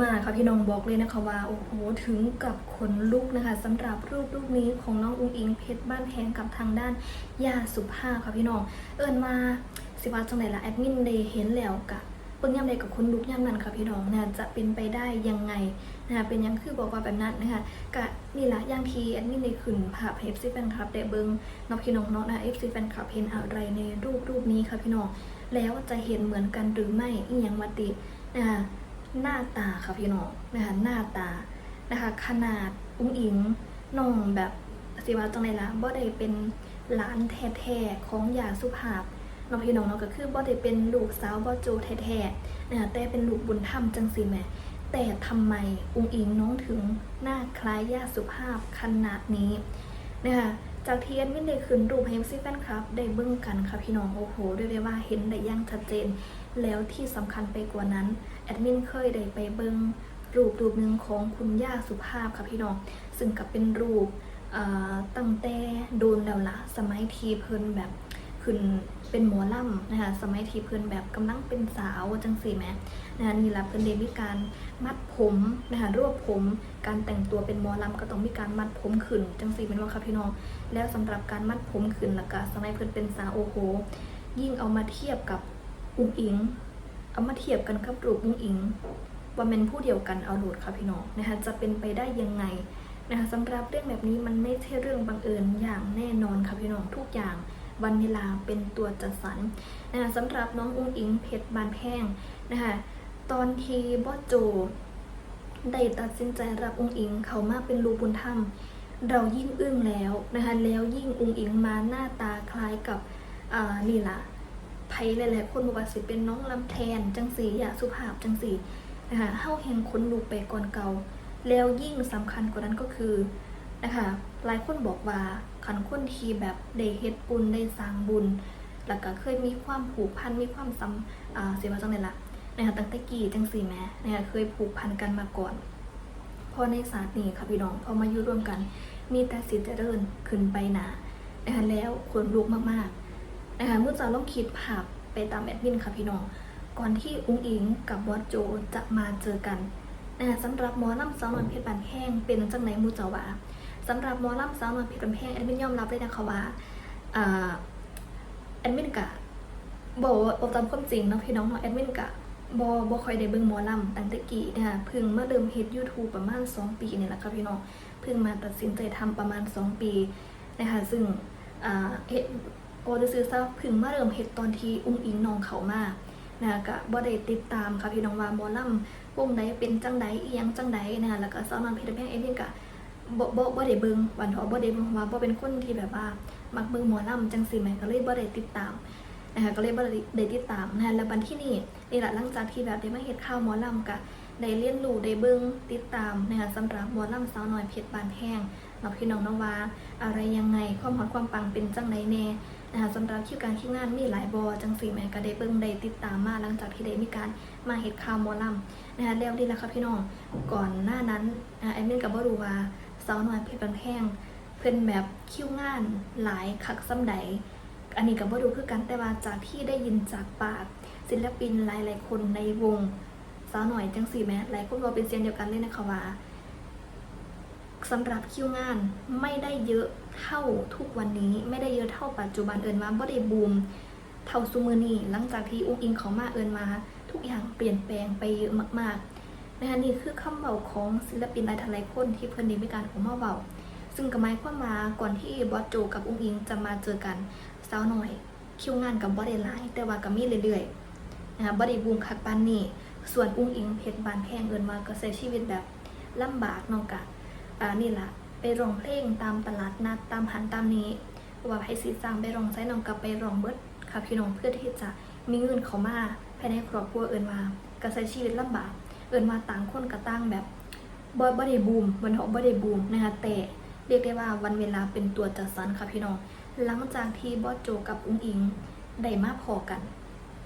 มาค่ะพี่น้องบอกเลยนะคะว่าโอ้โหถึงกับขนลุกนะคะสำหรับรูปรูปนี้ของน้องอุ้งอิงเพชรบ้านแพงกับทางด้านยาสุภาพค่ะพี่น้อง เอิญมาสิว่าจังไหนละแอดมินได้เห็นแล้วกะเปิ้งย่ำใดกับคนลุกย่ำนั้นค่ะพี่น้องนะจะเป็นไปได้ยังไงนะคะเป็นยังคือบอกว่าแบบนั้นนะคะกะนี่ละย่างทีแอดมินได้ขึ้นภาพเอฟซีแฟนคลับได้เบิงน้องพี่น้องเนาะนะเอฟซีแฟนคลับเห็นอะไรในรูปรูปนี้ค่ะพี่น้องแล้วจะเห็นเหมือนกันหรือไม่อีหยังมาตินะคะ หน้าตาค่ะพี่น้องนะคะหน้าตานะคะขนาดอุ้งอิงน้องแบบสิว่าจังไดละบ่ได้เป็นหลานแท้ๆของยาสุภาพน้องพี่น้องเนาะก็คือบ่ได้เป็นลูกสาวบ่โจแท้ๆนะคะแต่เป็นลูกบุญธรรมจังสิแม่แต่ทำไมอุ้งอิงน้องถึงหน้าคล้ายยาสุภาพขนาดนี้นะคะจากเที่แอดมินได้ขึ้นรูปให้ซีแฟนคลับ ได้เบิ่งกันค่ะพี่น้องโอ้โหเรียกได้ว่าเห็นได้ย่างชัดเจน แล้วที่สำคัญไปกว่านั้น แอดมินเคยได้ไปเบิงรูปรูปหนึ่งของคุณย่าสุภาพค่ะพี่น้อง ซึ่งกับเป็นรูปตั้งแต่โดนแล้วละสมัยทีเพิ่นแบบขึ้นเป็นหมอล่ำนะคะสมัยทีเพิ่นแบบกำลังเป็นสาวจังสี่แหมนะคะนี่ละเพิ่นได้มีการมัดผมนะคะรวบผม การแต่งตัวเป็นหมอลำก็ต้องมีการมัดผมขึ้นจังสี่เป็นว่าค่ะพี่น้อง แล้วสำหรับการมัดผมขึ้นแล้วก็สมัยเพิ่นเป็นสาวโอ้โหยิ่งเอามาเทียบกับอุ้งอิง เอามาเทียบกันกับรูปอุ้งอิง ว่าเป็นผู้เดียวกันเอาโหลดค่ะพี่น้องนะคะจะเป็นไปได้ยังไงนะคะสำหรับเรื่องแบบนี้มันไม่ใช่เรื่องบังเอิญอย่างแน่นอนค่ะพี่น้องทุกอย่างวันเวลาเป็นตัวจัดสรรนะคะสำหรับน้องอุ้งอิงเพชรบานแพงนะคะตอนที่บอสโจได้ตัดสินใจรับอุ้งอิงเขามาเป็นลูกบุญธรรม เรายิ่งอึ้งแล้วนะคะแล้วยิ่งอุ้งอิงมาหน้าตาคล้ายกับอ่านี่ล่ะ ไผหลายๆคนบอกว่าสิเป็นน้องลำแทนจังสีอยาสุภาพจังสีนะคะเฮาแห่งคนลูกไปก่อนเก่า แล้วยิ่งสำคัญกว่านั้นก็คือนะคะหลายคนบอกว่าขันคนทีแบบได้เฮ็ดบุญได้สร้างบุญ แล้วก็เคยมีความผูกพันมีความสัมาเสียว่าจังไดล่ะนะคะตั้งแต่กี้จังสีแม่นะคะเคยผูกพันกันมาก่อนพอในศาสตร์นี้ค่ะพี่น้องพอมาอยู่ร่วมกัน มีแต่สิเจะเดินขึ้นไปหนานะคะแล้วคนลุกมากๆ นะคะเมื่อจะลองคิดภาพไปตามแอดมินค่ะพี่น้อง ก่อนที่อุ้งอิงกับบอสโจจะมาเจอกันนะคะสำหรับหมอลำสาวนวลเพชรบานแห้งเป็นจังไหนมูจาวาสำหรับหมอลำสาวนวลเพชรบานแห้งแอดมินยอมรับเลยนะคะว่าแอดมินกะบอกบอกตามความจริงเนาะพี่น้องเนาะแอดมินกะบอบอคอยได้เบิ่งหมอลำตั้งแต่กี้นะคะเพิ่งมาเริ่มเฮ็ด YouTube ประมาณ 2 ปีนี่แหละค่ะพี่น้องเพิ่งมาตัดสินใจทำประมาณ 2 ปีนะคะซึ่งอ่าเฮ็ด โอจะซื้อซะพึ่งมาเริ่มเฮ็ดตอนที่อุ้งอิงน้องเขามานะคะก็บ่ได้ติดตามค่ะพี่น้องว่าหมอลำวงใดเป็นจังใดอีหยังจังใดนะคะแล้วก็สาวนอนเพชรแพงเองนี่ก็บ่บ่บ่ได้เบิ่งวันทอบ่ได้เบิ่งว่าบ่เป็นคนที่แบบว่ามักเบิ่งหมอลำจังซี่แหมก็เลยบ่ได้ติดตามนะคะก็เลยบ่ได้ได้ติดตามนะคะแล้วบัดที่นี่นี่ล่ะหลังจากที่แบบได้มาเฮ็ดข่าวหมอลำก็ได้เรียนรู้ได้เบิ่งติดตามนะคะสำหรับหมอลำสาวน้อยเพชรบานแพง นาะพี่น้องเนาะว่าอะไรยังไงความฮอดความปังเป็นจังใดแน่นะคะสำหรับคิวการคิวงานมีหลายบอจังสีแม่ก็ได้เบิ่งได้ติดตามมาหลังจากที่ได้มีการมาเฮ็ดข่าวมอลำนะคะแล้วดีแล้วครับพี่น้องก่อนหน้านั้นนะคะแอดมินก็บ่รู้ว่าสาวน้อยเพชรบันแพงเพิ่นแบบคิวงานหลายคักซ้ำใดอันนี้ก็บ่รู้คือกันแต่ว่าจากที่ได้ยินจากปากศิลปินหลายๆคนในวงสาวหน่อยจังสีแม่หลายคนว่าเป็นเสียงเดียวกันเลยนะคะว่า สำหรับคิวงานไม่ได้เยอะเท่าทุกวันนี้ ไม่ได้เยอะเท่าปัจจุบันเอินมาบ่ได้บูมเท่าซูมือนี่หลังจากที่อุ้งอิงเขามาเอินมา ทุกอย่างเปลี่ยนแปลงไปเยอะมากๆนะคะนี่คือคำเบาของศิลปินหลายทลายคนที่เพิ่นได้มีการออกมาเบาซึ่งก็หมายความาก่อนที่บอสโจกับอุ้งอิงจะมาเจอกันสาวหน่อย คิวงานกับบ่ได้หลายแต่ว่าก็มีเรื่อยๆนะคะบ่ได้บูมคักปานนี้ส่วนอุ้งอิงเพชรบานแพงเอินมาก็ใช้ชีวิตแบบลำบากนาะกะ อ่านี่ละไปร้องเพลงตามตลาดนัดตามหันตามนี้ ว่าให้ซีจ้างไปร้องไซน้องกับไปร้องเบิดค่ะพี่น้องเพื่อที่จะมีเงินเขามาภายในครอบครัวเอินมาก็ใช้ชีวิตลำบาก เอินมาต่างคนก็ต่างแบบบ่บ่ได้บูมวันเถาะบ่ได้บูมนะคะแต่เรียกได้ว่าวันเวลาเป็นตัวจัดสรรค่ะพี่น้องหลังจากที่บอสโจกับอุ้งอิงได้มาพอกัน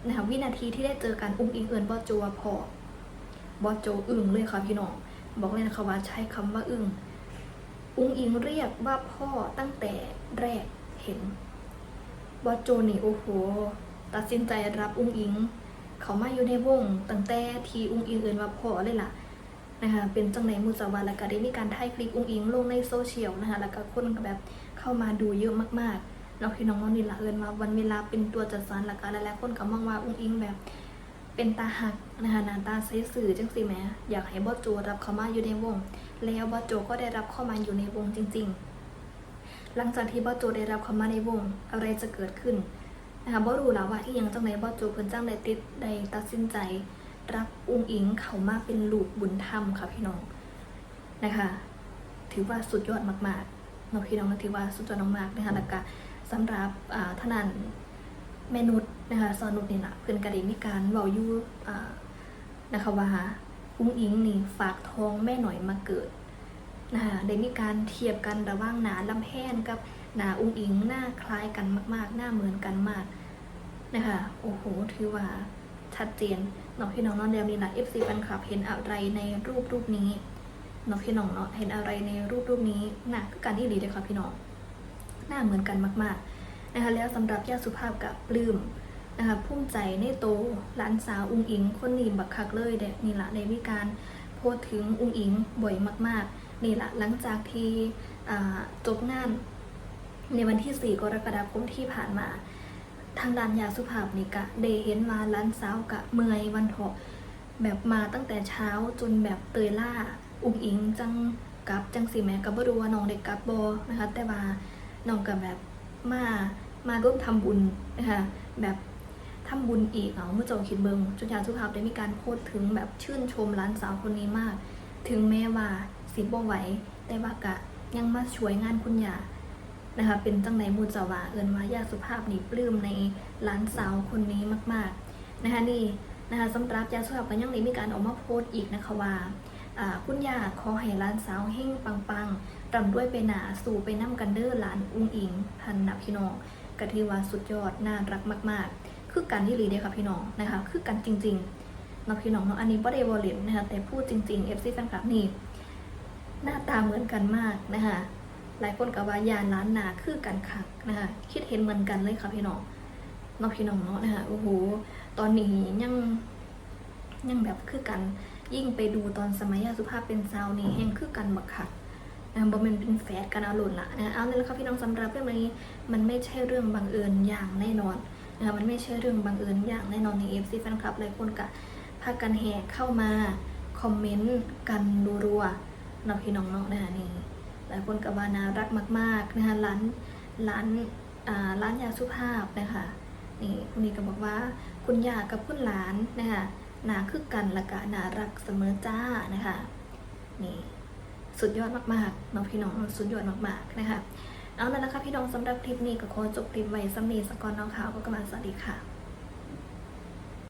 นะคะวินาทีที่ได้เจอกันอุ้งอิงเอินบอสโจว่าพอบอสโจอึ้งเลยค่ะพี่น้อง บอกเลยนะคะว่าใช้คำว่าอึ้งอุ้งอิงเรียกว่าพ่อตั้งแต่แรกเห็นบอโจนี่โอ้โหตัดสินใจรับอุ้งอิง เขามาอยู่ในวงตั้งแต่ทีอุ้งอิงเอินว่าพ่อเลยล่ะนะคะเป็นจังไหนมูจาวาแล้วก็ได้มีการถ่ายคลิปอุ้งอิงลงในโซเชียลนะคะแล้วก็คนก็แบบเข้ามาดูเยอะมากๆแล้วพี่น้องน้องนี่ละเอินมาวันเวลาเป็นตัวจัดสรรแล้วก็หลายๆคนก็มองว่าอุ้งอิงแบบ เป็นตาหักนะคะหน้าตาใสสื่อจังสิแหมอยากให้บอสโจรับเข้ามาอยู่ในวง แล้วบอสโจก็ได้รับเข้ามาอยู่ในวงจริง ๆ หลังจากที่บอสโจได้รับเข้ามาในวง อะไรจะเกิดขึ้นนะคะบอรู้แล้วว่าที่ยังจังไหนบอสโจเพิ่นจังได้ติดได้ตัดสินใจ รับอุ้งอิงเขามาเป็นลูกบุญธรรมค่ะพี่น้องนะคะ ถือว่าสุดยอดมากๆเนาะพี่น้องนะถือว่าสุดยอดมากๆนะคะแล้วก็สำหรับอ่าทนาน แม่นุชนะคะสอนนุชนี่แหละเพื่อนกระดิ่มีการเบาอยู่นะคะว่าอุ้งอิงนี่ฝากท้องแม่หน่อยมาเกิดนะคะได้มีการเทียบกันระหว่างหนาลำแพนกับหนาอุ้งอิงหน้าคล้ายกันมาก ๆ หน้าเหมือนกันมากนะคะโอ้โหถือว่าชัดเจนเนาะพี่น้องเนาะเดียวนี้นะ FC แฟนคลับเห็นอะไรในรูปรูปนี้เนาะพี่น้องเนาะเห็นอะไรในรูปรูปนี้หนักการที่ดีเลยค่ะพี่น้องหน้าเหมือนกันมาก ๆ นะคะแล้วสำหรับย่าสุภาพกับปลื้มนะคะภูมิใจในโตหลานสาวอุ้งอิง คนนี้บักคักเลยเด็นี่ละในมีการโพสถึงอุ้งอิงบ่อยมากๆนี่ละหลังจากที่จบงานในวันที่ 4 กรกฎาคมที่ผ่านมา ทางด้านยาสุภาพนี่กะเดเห็นมาล้านสาวกะเมยวันเถาะแบบมาตั้งแต่เช้าจนแบบเตยล่า อุ้งอิงจังกับจังสีแม่ก็บ่รู้ว่าน้องได้กลับบอนะคะ แต่ว่าน้องก็แบบ มามาร่วมทำบุญนะคะแบบทำบุญอีกเอาเมื่อจ้าคิดเบิงจนยาสุภาพได้มีการโพสต์ถึงแบบชื่นชมร้านสาวคนนี้มาก ถึงแม้ว่าสิบ่ไหวแต่ว่ากะยังมาช่วยงานคุณยานะคะเป็นจังในมูลจาวาเอินว่ายาสุภาพนี่ปลื้มในร้านสาวคนนี้มากๆนะคะนี่นะคะสำหรับยาสุภาพก็ยังได้มีการออกมาโพสต์อีกนะคะว่า คุณยาขอให้ร้านสาวเฮงปังๆร่ำด้วยไปหนาสู่ไปน้ำกันเด้อร้านอุ้งอิงพันนับพี่น้องกะทิวาสุดยอดน่ารักมาก ๆ คือกันที่รีเด้ค่ะพี่น้องนะคะ คือกันจริงๆเนาะพี่น้องเนาะอันนี้บ่ได้วอลเลนนะคะแต่พูดจริงๆ FC แฟนคลับนี่หน้าตาเหมือนกันมากนะคะหลายคนกับว่ายานล้านนาคือกันคักนะคะคิดเห็นเหมือนกันเลยค่ะพี่น้องเน้องพี่น้องเนาะนะคะโอ้โหตอนนี้ยังยังแบบคือกัน ยิ่งไปดูตอนสมัยยาสุภาพเป็นสาวนี่แห่งคือกันบักคักนะบ่แมันเป็นแฝดกันเอาหล่นละนะเอาเลยละค่ะพี่น้องสำหรับเรื่องนี้มันไม่ใช่เรื่องบังเอิญอย่างแน่นอนนะคะมันไม่ใช่เรื่องบังเอิญอย่างแน่นอนในเอฟซีแฟนคลับหลายคนกะพากันแห่เข้ามาคอมเมนต์กันรัวๆเนาะพี่น้องเนาะนะคะนี่หลายคนก็ว่านารักมากๆนะคะร้านร้านอ่าร้านยาสุภาพนะคะนี่คุณนี้ก็บอกว่าคุณยากับคุณหลานนะคะ หนาคือกันและกะนารักเสมอจ้านะคะนี่สุดยอดมากๆน้องพี่น้องสุดยอดมากๆนะคะเอาละนะคะพี่น้องสำหรับคลิปนี้ก็ขอจบคลิปไว้สำนีสกอนน้องขาวก็กำลังสวัสดีค่ะ